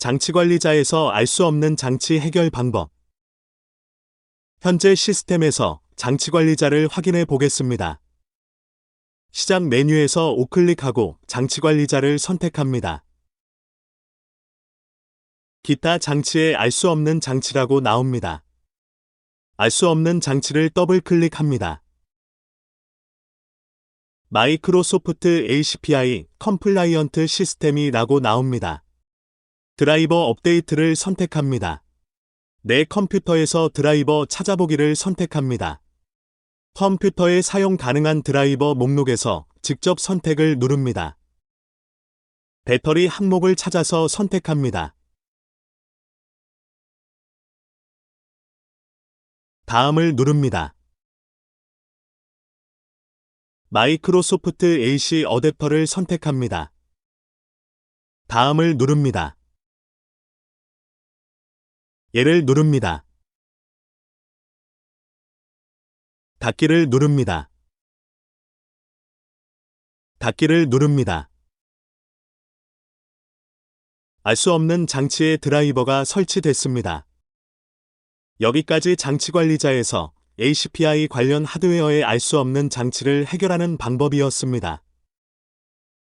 장치 관리자에서 알 수 없는 장치 해결 방법. 현재 시스템에서 장치 관리자를 확인해 보겠습니다. 시작 메뉴에서 우클릭하고 장치 관리자를 선택합니다. 기타 장치에 알 수 없는 장치라고 나옵니다. 알 수 없는 장치를 더블 클릭합니다. 마이크로소프트 ACPI 컴플라이언트 시스템이라고 나옵니다. 드라이버 업데이트를 선택합니다. 내 컴퓨터에서 드라이버 찾아보기를 선택합니다. 컴퓨터에 사용 가능한 드라이버 목록에서 직접 선택을 누릅니다. 배터리 항목을 찾아서 선택합니다. 다음을 누릅니다. 마이크로소프트 AC 어댑터를 선택합니다. 다음을 누릅니다. 얘를 누릅니다. 닫기를 누릅니다. 닫기를 누릅니다. 알 수 없는 장치의 드라이버가 설치됐습니다. 여기까지 장치 관리자에서 ACPI 관련 하드웨어에 알수 없는 장치를 해결하는 방법이었습니다.